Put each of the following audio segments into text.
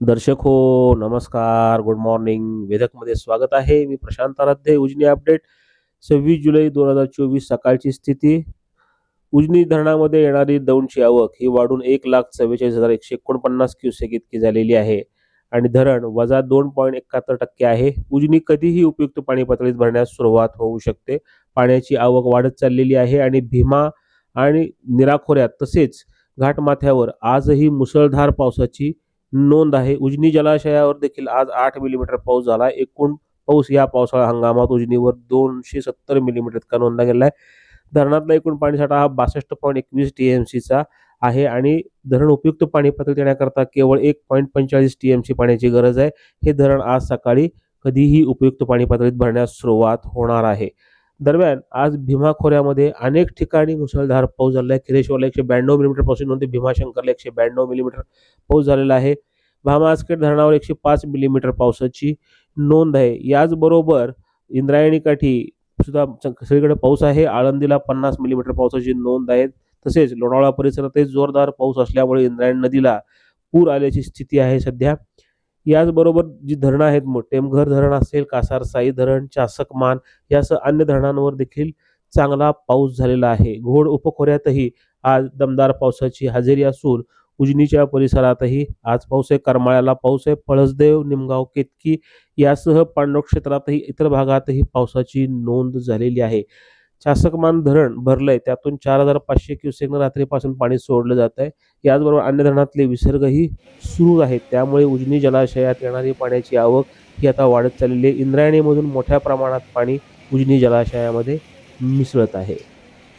दर्शक हो नमस्कार गुड मॉर्निंग वेदकमध्ये स्वागत आहे. मी प्रशांत आराध्य उजनी अपडेट. सव्वीस जुलै दोन हजार चोवीस सकाळची स्थिती. उजनी धरणामध्ये येणारी दौंडची आवक ही वाढून एक लाख चव्वेचाळीस हजार एकशे एकोणपन्नास क्युसेक इतकी झालेली आहे आणि धरण वजा दोन पॉईंट एकाहत्तर टक्के आहे. उजनी कधीही उपयुक्त पाणी पातळीत भरण्यास सुरुवात होऊ शकते. पाण्याची आवक वाढत चाललेली आहे आणि भीमा आणि निराखोऱ्यात तसेच घाटमाथ्यावर आजही मुसळधार पावसाची नोंद आहे. उजनी जलाशयावर देखील आज आठ मिलीमीटर पाऊस झाला एकूण पाऊस या पावसाळा हंगामात उजनीवर दोनशे सत्तर मिलीमीटर इतका नोंदला गेला आहे धरणातला एकूण पाणीसाठा हा बासष्ट पॉईंट एकवीस टी एम सीचा आहे आणि धरण उपयुक्त पाणी पातळीत येण्याकरता केवळ एक पॉईंट पंचेचाळीस टी एम सी पाण्याची गरज आहे. हे धरण आज सकाळी कधीही उपयुक्त पाणी पातळीत भरण्यास सुरुवात होणार आहे. दरम्यान आज भीमा खोऱ्यामध्ये अनेक ठिकाणी मुसळधार पाऊस झाला आहे. किरेश्वरला एकशे ब्याण्णव मिलीमीटरपासून नोंद. भीमाशंकरला एकशे ब्याण्णव मिलीमीटर पाऊस झालेला आहे. भामासखेड धरणावर एकशे पाच मिलीमीटर पावसाची नोंद आहे. याचबरोबर इंद्रायणी काठी सुद्धा सगळीकडे पाऊस आहे. आळंदीला पन्नास मिलीमीटर पावसाची नोंद आहे. तसेच लोणावळा परिसरातही जोरदार पाऊस असल्यामुळे इंद्रायणी नदीला पूर आल्याची स्थिती आहे सध्या. याचबरोबर जी धरणं आहेत टेमघर धरण असेल कासार साई धरण चासकमान यासह अन्य धरणांवर देखील चांगला पाऊस झालेला आहे. घोड उपखोऱ्यातही आज दमदार पावसाची हजेरी असून उजनीच्या परिसरातही आज पाऊस आहे. करमाळ्याला पाऊस आहे. पळसदेव निमगाव केतकी यासह पांडव क्षेत्रातही इतर भागातही पावसाची नोंद झालेली आहे. शासकमान धरण भरलंय. त्यातून चार हजार पाचशे क्युसेकनं रात्रीपासून पाणी सोडलं जात आहे याचबरोबर अन्य धरणातले विसर्गही सुरू आहेत. त्यामुळे उजनी जलाशयात येणारी पाण्याची आवक ही आता वाढत चाललेली आहे. इंद्रायणीमधून मोठ्या प्रमाणात पाणी उजनी जलाशयामध्ये मिसळत आहे.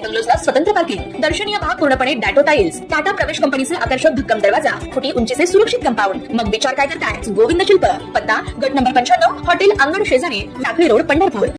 बंगलोजला स्वतंत्र पार्किंग दर्शनीय भाग पूर्णपणे डॅटो टाईल्स टाटा प्रवेश कंपनीचे आकर्षक भक्कम दरवाजा फुटी उंचीचे सुरक्षित कंपाऊंड. मग विचार काय करताय? गोविंद शिल्प पत्ता गट नंबर पंच्याण्णव हॉटेल अंगण शेजारी टाकळी रोड पंढरपूर.